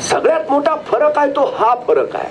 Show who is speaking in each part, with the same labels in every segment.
Speaker 1: सगळ्यात मोठा फरक आहे तो हा फरक आहे.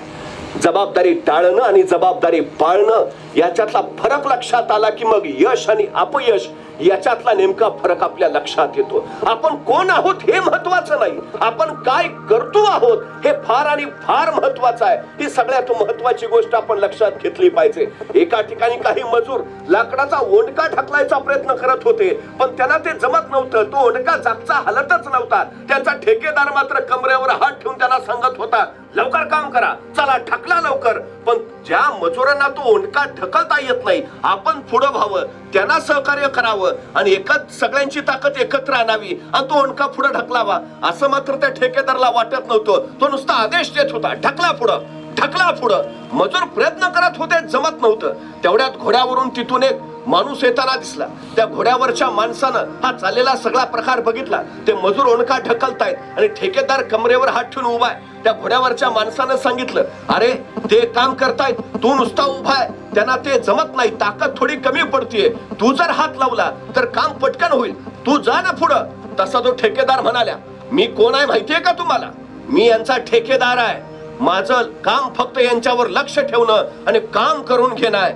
Speaker 1: जबाबदारी टाळणं आणि जबाबदारी पाळणं याच्यातला फरक लक्षात आला की मग यश आणि अपयश याच्यातला नेमका फरक आपल्या लक्षात येतो. आपण कोण आहोत हे महत्वाचं नाही. आपण काय करतो आहोत हे फार आणि फार महत्वाचं आहे. ही सगळ्यात महत्वाची गोष्ट आपण लक्षात घेतली पाहिजे. एका ठिकाणी काही मजूर लाकडाचा ओंडका ढकलायचा प्रयत्न करत होते पण त्यांना ते जमत नव्हतं. तो ओंडका जागचा हलतच नव्हता. त्यांचा ठेकेदार मात्र कमरेवर हात ठेवून त्यांना सांगत होता लवकर काम करा. चला ढकला लवकर. पण ज्या मजुरांना तो ओंडका ढकलता येत नाही. आपण पुढं व्हावं त्यांना सहकार्य करावं आणि एकच सगळ्यांची ताकद एकत्र आणावी आणि तो ओंडका पुढे ढकलावा. असं मात्र त्या ठेकेदारला वाटत नव्हतं. तो नुसता आदेश देत होता ढकला पुढं ढकला पुढं. मजूर प्रयत्न करत होते जमत नव्हतं. तेवढ्यात घोड्यावरून तिथून एक माणूस येताना दिसला. त्या घोड्यावरच्या माणसानं हा चाललेला सगळा प्रकार बघितला. ते मजूर ओणका ढकलतायत आणि ठेकेदार कमरेवर हात ठेवून उभा आहे. त्या घोड्यावरच्या माणसानं सांगितलं अरे ते काम करतायत. तू नुसता उभा आहे. त्यांना ते जमत नाही ताकद थोडी कमी पडतीये. तू जर हात लावला तर काम पटकन होईल. तू जा ना पुढं. तसा तो ठेकेदार म्हणाल्या मी कोण आहे माहितीये का तुम्हाला? मी यांचा ठेकेदार आहे. माझं काम फक्त यांच्यावर लक्ष ठेवणं आणि काम करून घेणं आहे.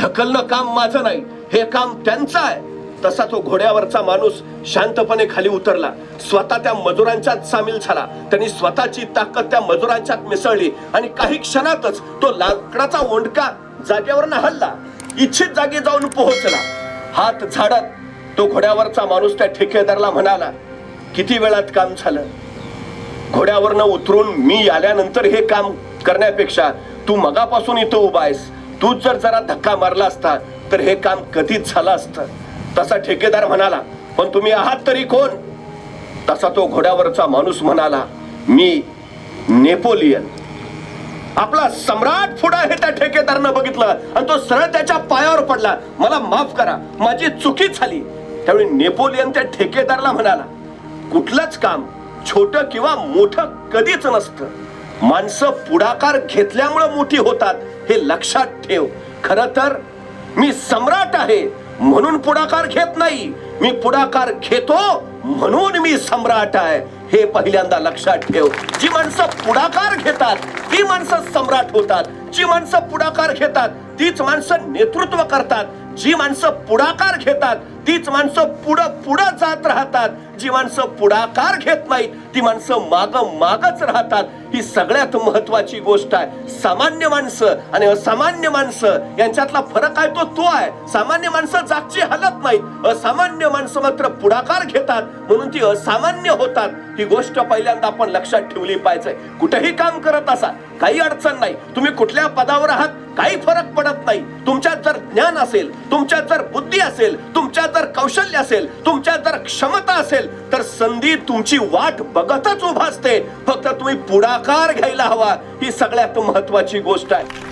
Speaker 1: ढकलणं काम माझं नाही हे काम त्यांचं आहे. तसा तो घोड्यावरचा माणूस शांतपणे खाली उतरला. स्वतः त्या मजुरांच्यात सामील झाला. त्यांनी स्वतःची ताकद त्या मजुरांच्यात मिसळली आणि काही क्षणातच तो लाकडाचा ओंडका जागेवरनं हल्ला. इच्छित जागी जाऊन पोहोचला. हात झाडत तो घोड्यावरचा माणूस त्या ठेकेदारला म्हणाला किती वेळात काम झालं? घोड्यावरनं उतरून मी आल्यानंतर हे काम करण्यापेक्षा तू मगापासून इथं उभा आहेस. तूच जर जरा धक्का मारला असता तर हे काम कधीच झालं असतं. तसा ठेकेदार म्हणाला पण तुम्ही आहात तरी कोण? तसा तो घोड्यावरचा माणूस म्हणाला मी नेपोलियन. आपला सम्राट पुढा हे त्या ठेकेदारानं बघितलं आणि तो सरळ त्याच्या पायावर पडला. मला माफ करा माझी चुकी झाली. त्यावेळी नेपोलियन त्या ठेकेदारला म्हणाला कुठलंच काम छोट किंवा मोठं कधीच नसतं. माणसं पुढाकार घेतल्यामुळे मोठी होतात हे लक्षात ठेव. खर तर मी सम्राट आहे म्हणून पुढाकार घेत नाही. मी पुढाकार घेतो म्हणून मी सम्राट आहे. हे पहिल्यांदा लक्षात ठेव. जी माणसं पुढाकार घेतात ती माणसं सम्राट होतात. जी माणसं पुढाकार घेतात तीच माणसं नेतृत्व करतात. जी माणसं पुढाकार घेतात तीच माणसं पुढं पुढं जात राहतात. जी माणसं पुढाकार घेत नाहीत ती माणसं माग मागच राहतात. ही सगळ्यात महत्वाची गोष्ट आहे. सामान्य माणसं आणि असामान्य माणसं यांच्यातला फरक आहे तो तो आहे. सामान्य माणसं जागची हलत नाहीत. असामान्य माणसं मात्र पुढाकार घेतात म्हणून ती असामान्य होतात. ही गोष्ट पहिल्यांदा आपण लक्षात ठेवली पाहिजे. कुठेही काम करत असा काही अडचण नाही. तुम्ही कुठल्या पदावर आहात काही फरक पडत नाही. तुमच्यात जर ज्ञान असेल तुमच्यात जर बुद्धी असेल तुमच्यात तुमच्यात जर कौशल्य असेल तुमच्यात जर क्षमता असेल तर संधी तुमची वाट बघतच उभा असते. फक्त तुम्ही पुढाकार घ्यायला हवा. ही सगळ्यात महत्वाची गोष्ट आहे.